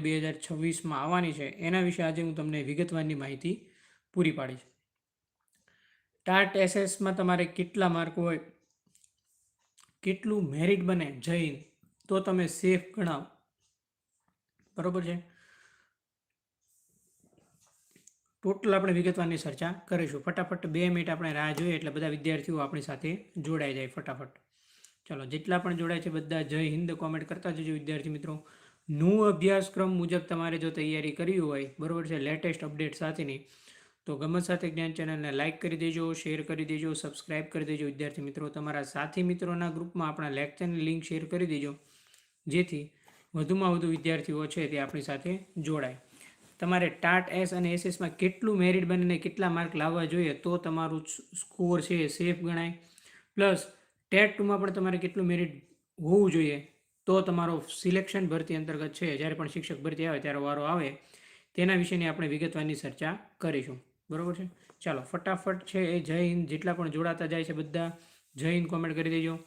બે હજાર છવ્વીસમાં આવવાની છે. એના વિશે આજે હું તમને વિગતવારની માહિતી પૂરી પાડીશ. ટાટ એસએસમાં તમારે કેટલા માર્ક હોય, કેટલું મેરિટ બને જઈને તો તમે સેફ ગણાવ. બરોબર છે? ટોટલ આપણે વિગતવારની ચર્ચા કરીશું. ફટાફટ બે મિનિટ આપણે રાહ જોઈએ એટલે બધા વિદ્યાર્થીઓ આપણી સાથે જોડાઈ જાય ફટાફટ. ચાલો, જેટલા પણ જોડાય છે બધા જય હિન્દ કોમેન્ટ કરતા જજો વિદ્યાર્થી મિત્રો. નું અભ્યાસક્રમ મુજબ તમારે જો તૈયારી કરવી હોય, બરાબર છે, લેટેસ્ટ અપડેટ સાથેની, તો ગમત સાથે જ્ઞાન ચેનલને લાઇક કરી દેજો, શેર કરી દેજો, સબસ્ક્રાઇબ કરી દેજો. વિદ્યાર્થી મિત્રો, તમારા સાથી મિત્રોના ગ્રુપમાં આપણા લેક્ચરની લિંક શેર કરી દેજો, જેથી વધુમાં વધુ વિદ્યાર્થીઓ છે તે આપણી સાથે જોડાય. તમારે ટાટ, એસ અને એસએસમાં કેટલું મેરિટ બનીને કેટલા માર્ક લાવવા જોઈએ, તો તમારું સ્કોર છે સેફ ગણાય. પ્લસ, ટેટ ટુમાં પણ તમારે કેટલું મેરિટ હોવું જોઈએ તો તમારો સિલેક્શન ભરતી અંતર્ગત છે, જ્યારે પણ શિક્ષક ભરતી આવે ત્યારે વારો આવે, તેના વિશેની આપણે વિગતવારની ચર્ચા કરીશું. બરાબર છે? ચાલો, ફટાફટ છે એ જય હિન્દ, જેટલા પણ જોડાતા જાય છે બધા, જય હિન્દ કોમેન્ટ કરી દેજો.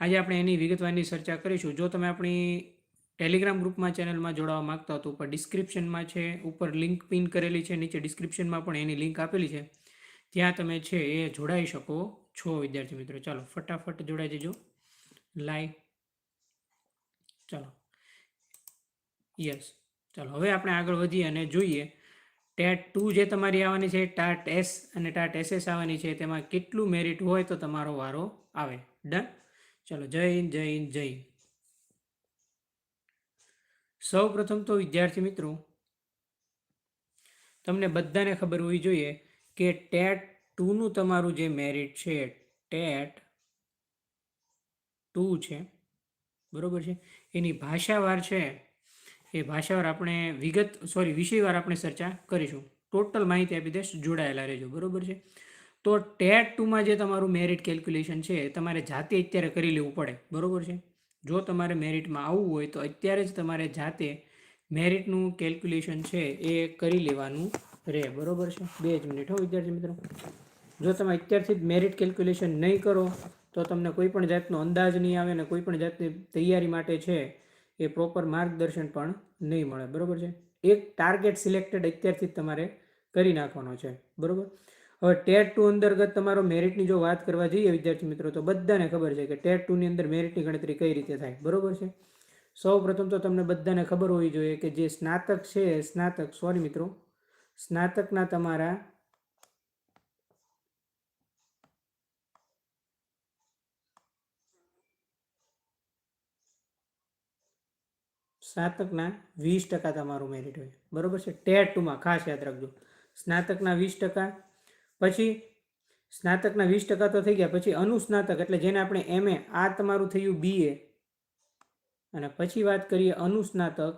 આજે આપણે એની વિગતવારની ચર્ચા કરીશું. જો તમે આપણી ટેલિગ્રામ ગ્રુપમાં, ચેનલમાં જોડાવા માંગતા હો તો ઉપર ડિસ્ક્રિપ્શનમાં છે, ઉપર લિંક પિન કરેલી છે, નીચે ડિસ્ક્રિપ્શનમાં પણ એની લિંક આપેલી છે. ત્યાં તમે છે એ જોડાઈ શકો છો, વિદ્યાર્થી મિત્રો. ચાલો, ફટાફટ જોડાઈ જજો. લાઈવ ચાલો. યસ ચાલો, હવે આપણે આગળ વધીએ અને જોઈએ. ટેટ ટુ જે તમારી આવવાની છે ટાટ એસ અને ટાટ એસએસ આવવાની છે, તેમાં કેટલું મેરિટ હોય તો તમારો વારો આવે. ડન ચલો, જય હિન્દ જય હિન્દ, જય સૌ પ્રથમ તો વિદ્યાર્થી મિત્રો, તમને બધાને ખબર હોવી જોઈએ કે ટેટ ટુનું તમારું જે મેરિટ છે ટેટ ટુ છે બરોબર છે? એની ભાષાવાર છે, એ ભાષાવાર આપણે વિગત સોરી વિષયવાર આપણે ચર્ચા કરીશું. ટોટલ માહિતી આપી દઈશ, જોડાયેલા રહેજો, બરોબર છે? તો ટેટ ટુમાં જે તમારું મેરિટ કેલ્ક્યુલેશન છે તમારે જાતે અત્યારે કરી લેવું પડે, બરોબર છે? જો તમારે મેરિટમાં આવવું હોય, તો અત્યારે જ તમારે જાતે મેરિટનું કેલ્ક્યુલેશન છે, એ કરી લેવાનું રહે, બરાબર છે? બે જ મિનિટ હો, વિદ્યાર્થી મિત્રો. જો તમે અત્યારથી જ મેરિટ કેલ્ક્યુલેશન નહીં કરો તો તમને કોઈ પણ જાતનો અંદાજ નહીં આવે ને કોઈ પણ જાતની તૈયારી માટે છે, એ પ્રોપર માર્ગદર્શન પણ નહીં મળે. બરાબર છે? એક ટાર્ગેટ સિલેક્ટેડ અત્યારથી જ તમારે કરી નાખવાનો છે. બરાબર? હવે ટેટ ટુ અંતર્ગત તમારો મેરિટની જો વાત કરવા જઈએ, વિદ્યાર્થી મિત્રો, તો બધાને ખબર છે કે ટેટ ટુની અંદર મેરિટની ગણતરી કઈ રીતે થાય. બરાબર છે? સૌ તો તમને બધાને ખબર હોવી જોઈએ કે જે સ્નાતક છે સ્નાતક સોરી મિત્રો, સ્નાતકના તમારા સ્નાતકના વીસ ટકા તમારું મેરિટ હોય. બરાબર છે? ટેટ ટુમાં ખાસ યાદ રાખજો. સ્નાતકના વીસ ટકા, પછી સ્નાતકના વીસ ટકા તો થઈ ગયા, પછી અનુસ્નાતક, એટલે જેને આપણે એમએ આ તમારું થયું બીએ અને પછી વાત કરીએ અનુસ્નાતક,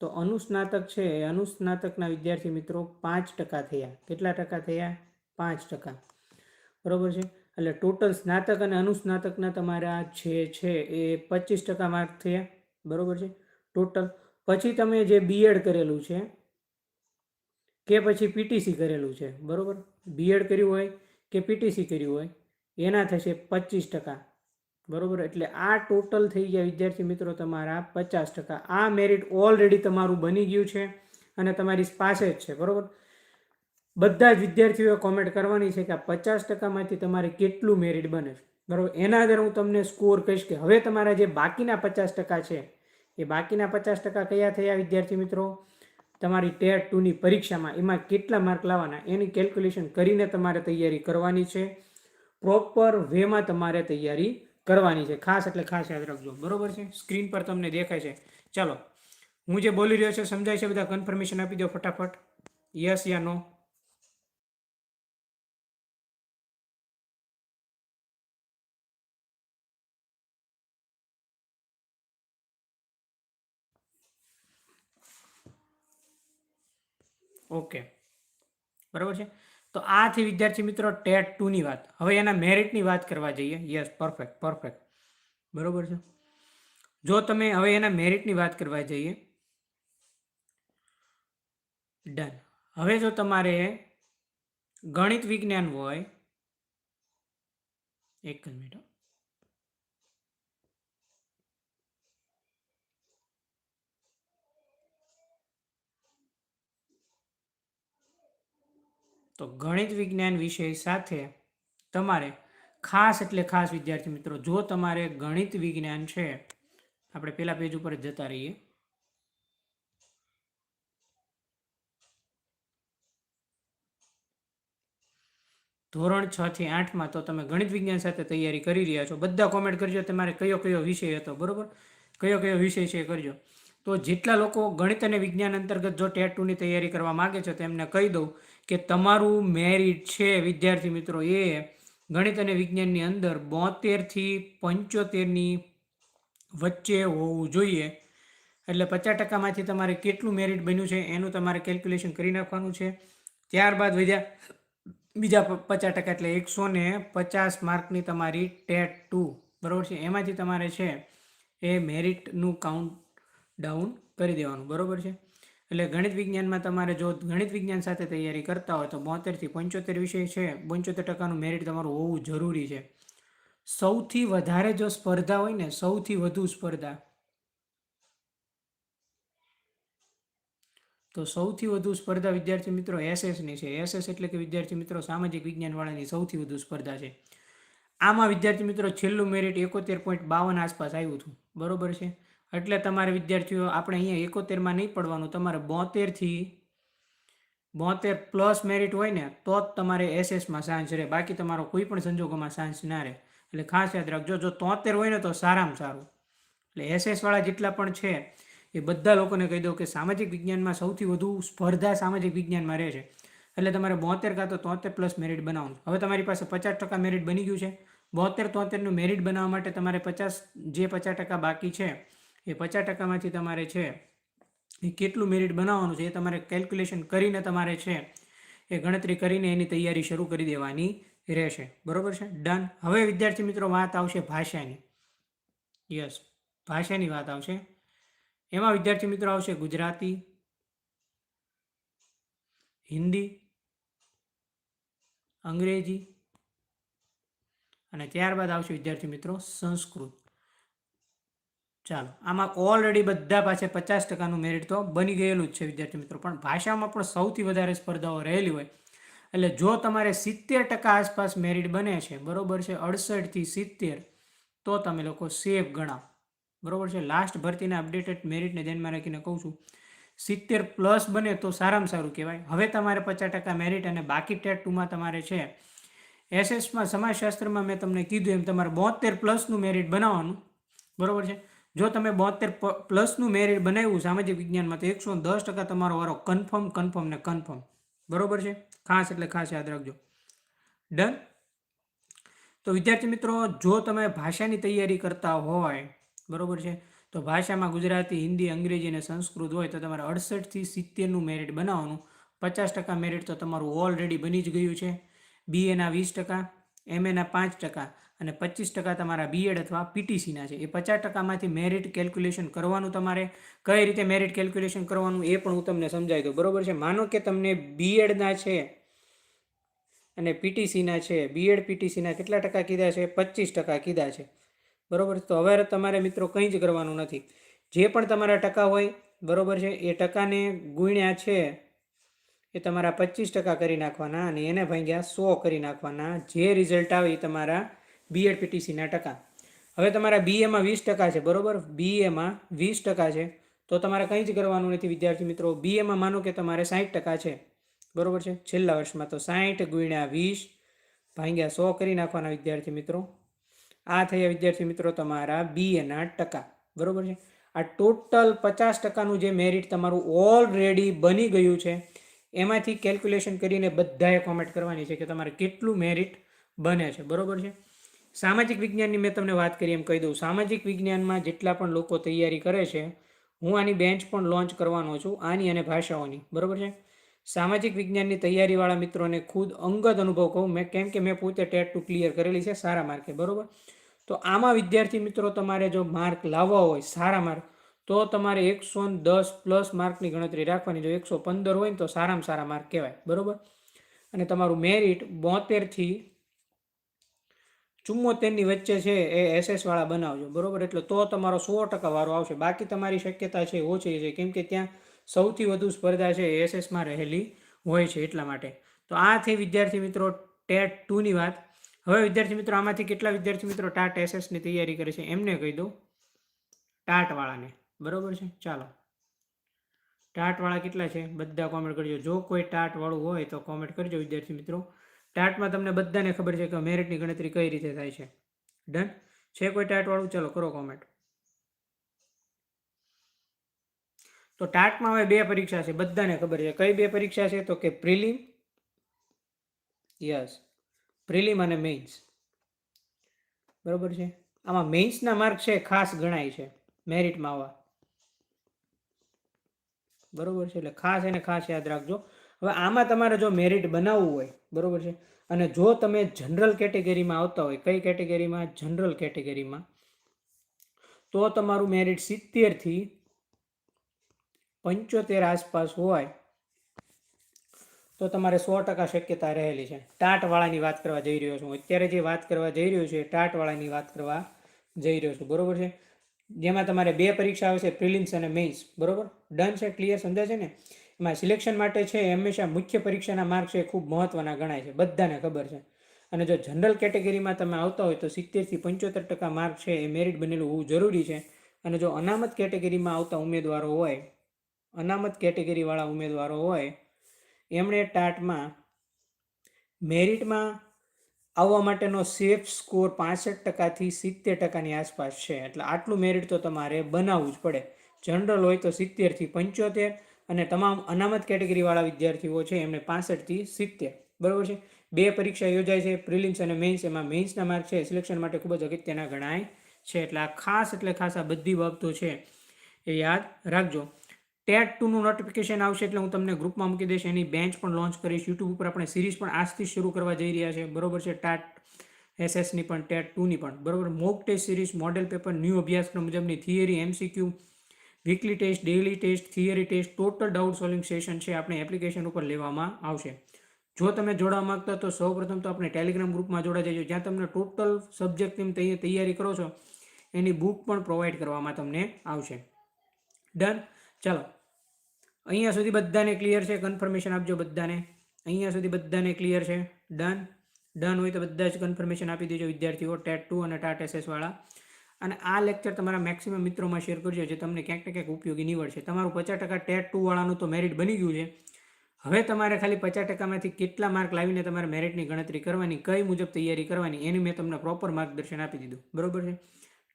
તો અનુસ્નાતક છે એ, અનુસ્નાતકના વિદ્યાર્થી મિત્રો પાંચ ટકા થયા. કેટલા ટકા થયા? પાંચ ટકા. બરાબર છે? એટલે ટોટલ સ્નાતક અને અનુસ્નાતકના તમારા છે છે એ પચીસ ટકા માર્ક થયા. બરોબર છે? ટોટલ પછી તમે જે બીએડ કરેલું છે, કે પછી પીટીસી કરેલું છે, બરોબર? બીએડ કર્યું હોય કે પીટીસી કર્યું હોય, એના થશે પચીસ ટકા, બરોબર? એટલે આ ટોટલ થઈ ગયા વિદ્યાર્થી મિત્રો તમારા પચાસ ટકા. આ મેરિટ ઓલરેડી તમારું બની ગયું છે અને તમારી પાસે જ છે, બરોબર? બધા જ વિદ્યાર્થીઓએ કોમેન્ટ કરવાની છે કે આ પચાસ ટકામાંથી તમારે કેટલું મેરિટ બને છે, બરાબર? એના આધારે હું તમને સ્કોર કહીશ કે હવે તમારા જે બાકીના પચાસ ટકા છે એ બાકીના પચાસ ટકા કયા થયા, વિદ્યાર્થી મિત્રો? તમારી ટેટ ટુની પરીક્ષામાં એમાં કેટલા માર્ક લાવવાના, એની કેલ્ક્યુલેશન કરીને તમારે તૈયારી કરવાની છે. પ્રોપર વેમાં તમારે તૈયારી કરવાની છે. ખાસ એટલે ખાસ યાદ રાખજો. બરોબર છે? સ્ક્રીન પર તમને દેખાય છે. ચાલો, હું જે બોલી રહ્યો છું સમજાય છે? બધા કન્ફર્મેશન આપી દો ફટાફટ. યસ યા નો ઓકે. બરાબર છે? તો આથી, વિદ્યાર્થી મિત્રો, ટેટ ટુની વાત. હવે એના મેરિટની વાત કરવા જઈએ. યસ પરફેક્ટ પરફેક્ટ બરાબર છે? જો તમે હવે એના મેરિટની વાત કરવા જઈએ. ડન હવે જો તમારે ગણિત વિજ્ઞાન હોય, એક જ મિનિટ તો ગણિત વિજ્ઞાન વિષય સાથે તમારે ખાસ એટલે ખાસ વિદ્યાર્થી મિત્રો, જો તમારે ગણિત વિજ્ઞાન છે, આપણે પેલા પેજ ઉપર જતા રહીએ. ધોરણ છ થી આઠમાં તો તમે ગણિત વિજ્ઞાન સાથે તૈયારી કરી રહ્યા છો. બધા કોમેન્ટ કરજો તમારે કયો કયો વિષય હતો, બરોબર? કયો કયો વિષય છે કરજો. તો જેટલા લોકો ગણિત અને વિજ્ઞાન અંતર્ગત જો ટેટ ટુની તૈયારી કરવા માગે છે તેમને કહી દઉં કે તમારું મેરિટ છે, વિદ્યાર્થી મિત્રો, એ ગણિત અને વિજ્ઞાનની અંદર બોતેરથી પંચોતેરની વચ્ચે હોવું જોઈએ. એટલે પચાસ ટકામાંથી તમારે કેટલું મેરિટ બન્યું છે એનું તમારે કેલ્ક્યુલેશન કરી નાખવાનું છે. ત્યારબાદ વધ્યા બીજા પચાસ ટકા એટલે એકસો ને પચાસ માર્કની તમારી ટેટ ટુ, બરાબર છે? એમાંથી તમારે છે એ મેરિટનું કાઉન્ટ ડાઉન કરી દેવાનું, બરાબર છે? એટલે ગણિત વિજ્ઞાનમાં તમારે જો ગણિત વિજ્ઞાન સાથે તૈયારી કરતા હોય તો બોતેરથી પંચોતેર વિષય છે. પંચોતેર ટકાનું મેરિટ તમારું હોવું જરૂરી છે. સૌથી વધારે જો સ્પર્ધા હોય ને, સૌથી વધુ સ્પર્ધા. તો સૌથી વધુ સ્પર્ધા વિદ્યાર્થી મિત્રો એસએસની છે. એસએસ એટલે કે વિદ્યાર્થી મિત્રો સામાજિક વિજ્ઞાનવાળાની સૌથી વધુ સ્પર્ધા છે. આમાં વિદ્યાર્થી મિત્રો છેલ્લું મેરિટ એકોતેર પોઈન્ટ બાવન આસપાસ આવ્યું હતું. બરોબર છે? એટલે તમારે વિદ્યાર્થીઓ, આપણે અહીંયા એકોતેરમાં નહીં પડવાનું, તમારે બોતેરથી બોતેર પ્લસ મેરિટ હોય ને, તો જ તમારે એસએસમાં સાંજ રહે. બાકી તમારો કોઈ પણ સંજોગોમાં સાંજ ના રહે. એટલે ખાસ યાદ રાખજો, જો તોતેર હોય ને, તો સારામાં સારું. એટલે એસએસવાળા જેટલા પણ છે, એ બધા લોકોને કહી દો કે સામાજિક વિજ્ઞાનમાં સૌથી વધુ સ્પર્ધા સામાજિક વિજ્ઞાનમાં રહે છે. એટલે તમારે બોતેર કાં તો તોતેર પ્લસ મેરિટ બનાવવાનું. હવે તમારી પાસે પચાસ ટકા મેરિટ બની ગયું છે. બોતેર તોતેરનું મેરિટ બનાવવા માટે તમારે પચાસ, જે પચાસ ટકા બાકી છે એ પચાસ ટકામાંથી તમારે છે, એ કેટલું મેરિટ બનાવવાનું છે એ તમારે કેલ્ક્યુલેશન કરીને તમારે છે, એ ગણતરી કરીને એની તૈયારી શરૂ કરી દેવાની રહેશે. બરોબર છે? ડન હવે વિદ્યાર્થી મિત્રો વાત આવશે ભાષાની. યસ ભાષાની વાત આવશે. એમાં વિદ્યાર્થી મિત્રો આવશે ગુજરાતી, હિન્દી, અંગ્રેજી અને ત્યારબાદ આવશે વિદ્યાર્થી મિત્રો સંસ્કૃત. ચાલો, આમાં ઓલરેડી બધા પાસે પચાસ ટકાનું મેરિટ તો બની ગયેલું જ છે, વિદ્યાર્થી મિત્રો. પણ ભાષામાં પણ સૌથી વધારે સ્પર્ધાઓ રહેલી હોય. એટલે જો તમારે સિત્તેર ટકા આસપાસ મેરિટ બને છે, બરોબર છે, અડસઠથી સિત્તેર, તો તમે લોકો સેફ ગણાવ. બરોબર છે? લાસ્ટ ભરતીના અપડેટેડ મેરિટને ધ્યાનમાં રાખીને કહું છું. સિત્તેર પ્લસ બને તો સારામાં સારું કહેવાય. હવે તમારે પચાસ ટકા મેરિટ અને બાકી ટેટ ટુમાં તમારે છે. એસએસમાં સમાજશાસ્ત્રમાં મેં તમને કીધું એમ, તમારે બોતેર પ્લસનું મેરિટ બનાવવાનું. બરોબર છે? જો તમે બોતેર પ્લસનું મેરિટ બનાવ્યું સામાજિક વિજ્ઞાનમાં, તો એકસો દસ ટકા તમારો વારો કન્ફર્મ કન્ફર્મ ને કન્ફર્મ બરોબર છે? ખાસ એટલે ખાસ યાદ રાખજો. ડન તો વિદ્યાર્થી મિત્રો, જો તમે ભાષાની તૈયારી કરતા હોય, બરોબર છે? તો ભાષામાં ગુજરાતી, હિન્દી, અંગ્રેજી અને સંસ્કૃત હોય તો તમારે અડસઠથી સિત્તેરનું મેરિટ બનાવવાનું. પચાસ ટકા મેરિટ તો તમારું ઓલરેડી બની જ ગયું છે. બીએના વીસ ટકા એમએના પાંચ ટકા. અને પચીસ ટકા તમારા બીએડ અથવા પીટીસીના છે. એ પચાસ ટકામાંથી મેરિટ કેલ્ક્યુલેશન કરવાનું તમારે. કઈ રીતે મેરિટ કેલ્ક્યુલેશન કરવાનું એ પણ હું તમને સમજાવી દઉં. બરોબર છે? માનો કે તમને બીએડના છે અને પીટીસીના છે. બીએડ પીટીસીના કેટલા ટકા કીધા છે? પચીસ ટકા કીધા છે. બરોબર? તો હવે તમારે મિત્રો કંઈ જ કરવાનું નથી. જે પણ તમારા ટકા હોય, બરોબર છે? એ ટકાને ગુણ્યા છે એ તમારા પચીસ ટકા કરી નાખવાના અને એને ભાગ્યા સો કરી નાખવાના. જે રિઝલ્ટ આવે એ તમારા બીએડ પીટીસીના ટકા. હવે તમારા બીએમાં વીસ ટકા છે, બરોબર? બીએમાં વીસ ટકા છે. તો તમારે કંઈ જ કરવાનું નથી, વિદ્યાર્થી મિત્રો. બીએમાં માનો કે તમારે સાઠ ટકા છે. બરોબર છે? છેલ્લા વર્ષમાં તો સાઠ ગુણ્યા વીસ ભાંગ્યા સો કરી નાખવાના વિદ્યાર્થી મિત્રો. આ થયા વિદ્યાર્થી મિત્રો તમારા બીએના ટકા. બરાબર છે? આ ટોટલ પચાસ ટકાનું જે મેરિટ તમારું ઓલરેડી બની ગયું છે, એમાંથી કેલ્ક્યુલેશન કરીને બધાએ કોમેન્ટ કરવાની છે કે તમારે કેટલું મેરિટ બને છે. બરાબર છે? સામાજિક વિજ્ઞાનની મેં તમને વાત કરી એમ કહી દઉં. સામાજિક વિજ્ઞાનમાં જેટલા પણ લોકો તૈયારી કરે છે, હું આની બેન્ચ પણ લોન્ચ કરવાનો છું, આની અને ભાષાઓની. બરાબર છે? સામાજિક વિજ્ઞાનની તૈયારીવાળા મિત્રોને ખુદ અંગત અનુભવ કહું. મેં કેમ કે મેં પોતે ટેટ ટુ ક્લિયર કરેલી છે સારા માર્કે. બરોબર? તો આમાં વિદ્યાર્થી મિત્રો તમારે જો માર્ક લાવવા હોય, સારા માર્ક, તો તમારે એકસો દસ પ્લસ માર્કની ગણતરી રાખવાની. જો એકસો પંદર હોય ને તો સારામાં સારા માર્ક કહેવાય. બરાબર? અને તમારું મેરિટ બોતેરથી ચુમ્મોતેરની વચ્ચે છે એ એસએસવાળા બનાવજો, બરોબર? એટલે તો તમારો સો ટકા વારો આવશે. બાકી તમારી શક્યતા છે ઓછી છે, કેમ કે ત્યાં સૌથી વધુ સ્પર્ધા છે એસએસમાં રહેલી હોય છે એટલા માટે. તો આ થઈ વિદ્યાર્થી મિત્રો ટેટ ટુની વાત. હવે વિદ્યાર્થી મિત્રો, આમાંથી કેટલા વિદ્યાર્થી મિત્રો ટાટ એસએસની તૈયારી કરે છે એમને કહી દઉં. ટાટવાળાને બરાબર છે? ચાલો. ટાટવાળા કેટલા છે? બધા કોમેન્ટ કરજો. જો કોઈ ટાટવાળું હોય તો કોમેન્ટ કરજો વિદ્યાર્થી મિત્રો. ટાટમાં તમને બધાને ખબર છે કે મેરિટની ગણતરી કઈ રીતે થાય છે. ડન? છે કોઈ ટાટવાળું? ચલો, કરો કોમેન્ટ તો ટાટમાં હવે બે પરીક્ષા છે, બધાને ખબર છે. કઈ બે પરીક્ષા છે? તો કે પ્રિલિમ, યસ, પ્રિલિમ અને મેઇન્સ. બરોબર છે? આમાં મેઇન્સના માર્ક છે, ખાસ ગણાય છે, મેરિટમાં આવા. બરોબર છે? એટલે ખાસ એને ખાસ યાદ રાખજો. હવે આમાં તમારે જો મેરિટ બનાવવું હોય, બરોબર છે? અને જો તમે જનરલ કેટેગરીમાં આવતા હોય, કઈ કેટેગરીમાં જનરલ કેટેગરીમાં તો તમારું મેરિટ સિત્તેરથી પંચોતેર આસપાસ હોય, તો તમારે સો ટકા શક્યતા રહેલી છે. ટાટવાળાની વાત કરવા જઈ રહ્યો છું. અત્યારે જે વાત કરવા જઈ રહ્યો છે ટાટવાળાની વાત કરવા જઈ રહ્યો છું. બરોબર છે? જેમાં તમારે બે પરીક્ષા આવશે પ્રિલિમ્સ અને મેઇન્સ બરોબર? ડન છે? ક્લિયર સમજાય છે ને? એમાં સિલેક્શન માટે છે હંમેશા મુખ્ય પરીક્ષાના માર્ક છે એ ખૂબ મહત્ત્વના ગણાય છે, બધાને ખબર છે. અને જો જનરલ કેટેગરીમાં તમે આવતા હોય તો સિત્તેરથી પંચોતેર ટકા માર્ક છે એ મેરિટ બનેલું હોવું જરૂરી છે. અને જો અનામત કેટેગરીમાં આવતા ઉમેદવારો હોય, અનામત કેટેગરીવાળા ઉમેદવારો હોય, એમણે ટાટમાં મેરિટમાં આવવા માટેનો સેફ સ્કોર પાસઠ ટકાથી સિત્તેર ટકાની આસપાસ છે. એટલે આટલું મેરિટ તો તમારે બનાવવું જ પડે. જનરલ હોય તો સિત્તેરથી પંચોતેર અને તમામ અનામત કેટેગરીવાળા વિદ્યાર્થીઓ છે, એમને પાસઠથી સિત્તેર. બરાબર છે? બે પરીક્ષા યોજાય છે, પ્રિલિમ્સ અને મેઇન્સ એમાં મેઇન્સના માર્ક છે, સિલેક્શન માટે ખૂબ જ અગત્યના ગણાય છે. એટલે આ ખાસ એટલે ખાસ આ બધી બાબતો છે, એ યાદ રાખજો. ટેટ ટુનું નોટિફિકેશન આવશે એટલે હું તમને ગ્રુપમાં મૂકી દઈશ. એની બેન્ચ પણ લોન્ચ કરીશ. યુટ્યુબ ઉપર આપણે સિરીઝ પણ આજથી શરૂ કરવા જઈ રહ્યા છે. બરોબર છે? ટાટ એસએસની પણ, ટેટ ટુની પણ. બરોબર? Mock test series model paper new અભ્યાસક્રમ મુજબની theory MCQ weekly test daily test theory test total doubt solving session છે, આપણે એપ્લિકેશન ઉપર લેવામાં આવશે. જો તમે જોડાવા માંગતા તો સૌપ્રથમ તો આપણે ટેલિગ્રામ ગ્રુપમાં જોડાઈ જજો, જ્યાં તમને ટોટલ સબ્જેક્ટ તમે તૈયારી કરો છો, એની બુક પણ પ્રોવાઈડ કરવામાં તમને આવશે. ડન ચાલો. અહીંયા સુધી બધાને ક્લિયર છે? કન્ફર્મેશન આપજો બધાને. અહીંયા સુધી બધાને ક્લિયર છે? ડન ડન હોય તો બધા જ કન્ફર્મેશન આપી દેજો વિદ્યાર્થીઓ. ટેટ ટુ અને ટાટ એસએસ વાળા. અને આ લેક્ચર તમારા મેક્સિમમ મિત્રોમાં શેર કરજો, જે તમને ક્યાંક ને ક્યાંક ઉપયોગી નીવડશે. તમારું પચાસ ટકા ટેટ ટુ વાળાનું તો મેરિટ બની ગયું છે. હવે તમારે ખાલી પચાસ ટકામાંથી કેટલા માર્ક લાવીને તમારે મેરિટની ગણતરી કરવાની, કઈ મુજબ તૈયારી કરવાની, એની મેં તમને પ્રોપર માર્ગદર્શન આપી દીધું. બરોબર છે?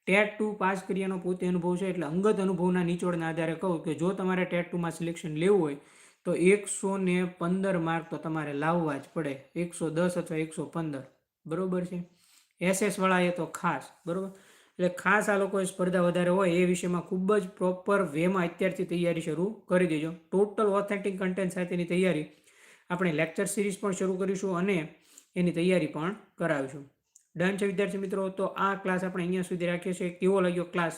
ટેટ ટુ પાસ કર્યાનો પોતે અનુભવ છે, એટલે અંગત અનુભવના નીચોડના આધારે કહું કે જો તમારે ટેટ ટુમાં સિલેક્શન લેવું હોય, તો એકસો ને પંદર માર્ક તો તમારે લાવવા જ પડે. એકસો દસ અથવા એકસો પંદર. બરોબર છે? એસએસવાળા એ તો ખાસ. બરોબર? એટલે ખાસ આ લોકોએ સ્પર્ધા વધારે હોય એ વિષયમાં ખૂબ જ પ્રોપર વેમાં અત્યારથી તૈયારી શરૂ કરી દેજો. ટોટલ ઓથેન્ટિક કન્ટેન્ટ સાથેની તૈયારી આપણે લેક્ચર સિરીઝ પણ શરૂ કરીશું અને એની તૈયારી પણ કરાવીશું. ડન છે વિદ્યાર્થી મિત્રો? તો આ ક્લાસ આપણે અહીંયા સુધી રાખીએ છીએ. કેવો લાગ્યો ક્લાસ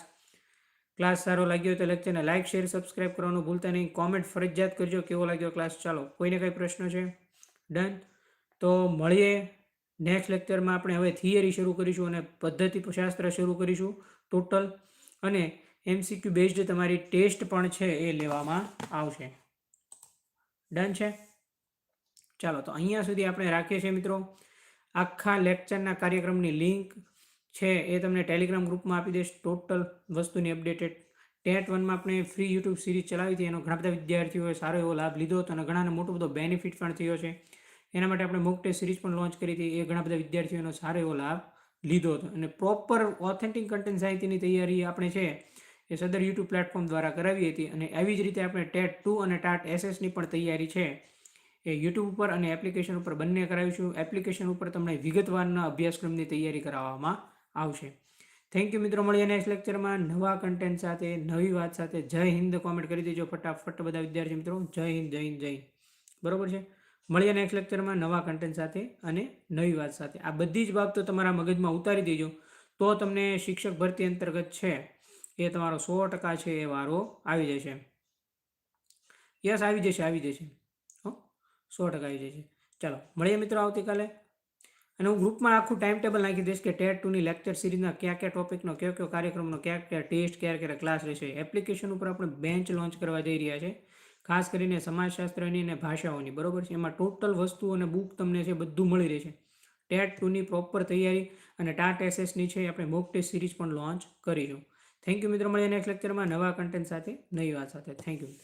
ક્લાસ સારો લાગ્યો તો લેક્ચરને લાઇક શેર સબસ્ક્રાઇબ કરવાનું ભૂલતા નહીં. કોમેન્ટ ફરજિયાત કરજો. કેવો લાગ્યો ક્લાસ ચાલો, કોઈને કંઈ પ્રશ્ન છે? ડન તો મળીએ નેક્સ્ટ લેક્ચરમાં આપણે હવે થિયરી શરૂ કરીશું અને પદ્ધતિ શાસ્ત્ર શરૂ કરીશું ટોટલ અને એમસીક્યુ બેઝડ તમારી ટેસ્ટ પણ છે એ લેવામાં આવશે. ડન છે? ચાલો, તો અહીંયા સુધી આપણે રાખીએ છીએ મિત્રો. આખા લેક્ચરના કાર્યક્રમની લિંક છે એ તમને ટેલિગ્રામ ગ્રુપમાં આપી દઈશ. ટોટલ વસ્તુની અપડેટેડ ટેટ વનમાં આપણે ફ્રી યુટ્યુબ સિરીઝ ચલાવી હતી. એનો ઘણા બધા વિદ્યાર્થીઓએ સારો એવો લાભ લીધો હતો અને ઘણાને મોટો બધો બેનિફિટ પણ થયો છે. એના માટે આપણે મોક ટેસ્ટ સિરીઝ પણ લોન્ચ કરી હતી. એ ઘણા બધા વિદ્યાર્થીઓનો સારો એવો લાભ લીધો હતો. અને પ્રોપર ઓથેન્ટિક કન્ટેન્ટ સાહિત્યની તૈયારી આપણે છે એ સદર યુટ્યુબ પ્લેટફોર્મ દ્વારા કરાવી હતી. અને આવી જ રીતે આપણે ટેટ ટુ અને ટાટ એસએસની પણ તૈયારી છે એ યુટ્યુબ ઉપર અને એપ્લિકેશન ઉપર બંને કરાવીશું. એપ્લિકેશન ઉપર તમને વિગતવારના અભ્યાસક્રમની તૈયારી કરાવવામાં આવશે. થેન્ક યુ મિત્રો. મળીએ નેક્સ્ટ લેક્ચરમાં નવા કન્ટેન્ટ સાથે, નવી વાત સાથે. જય હિન્દ. કોમેન્ટ કરી દેજો ફટાફટ બધા વિદ્યાર્થી મિત્રો. જય હિન્દ જય હિન્દ જય હિન્દ. બરોબર છે? મળીએ નેક્સ્ટ લેક્ચરમાં નવા કન્ટેન્ટ સાથે અને નવી વાત સાથે. આ બધી જ બાબતો તમારા મગજમાં ઉતારી દેજો. તો તમને શિક્ષક ભરતી અંતર્ગત છે એ તમારો સો ટકા છે એ વારો આવી જશે. યસ, આવી જશે આવી જશે. હો, સો ટકા આવી જશે. ચાલો, મળીએ મિત્રો આવતીકાલે. અને હું ગ્રુપમાં આખું ટાઈમ ટેબલ નાખી દઈશ કે ટેટ ટુની લેક્ચર સિરીઝના કયા કયા ટોપિકનો કયો કયો કાર્યક્રમનો, કયા કયા ટેસ્ટ કયા કયા ક્લાસ રહેશે. એપ્લિકેશન ઉપર આપણે બેન્ચ લોન્ચ કરવા જઈ રહ્યા છે. ખાસ કરીને સમાજશાસ્ત્રની અને ભાષાઓની, બરોબર છે? એમાં ટોટલ વસ્તુ અને બુક તમને છે બધું મળી રહેશે. ટેટ ટુની પ્રોપર તૈયારી અને ટાટ એસએસની છે આપણે મોક ટેસ્ટ સિરીઝ પણ લોન્ચ કરીશું થેન્ક યુ મિત્રો, મળીએ નેક્સ્ટ લેક્ચરમાં નવા કન્ટેન્ટ સાથે, નવી વાત સાથે. Thank you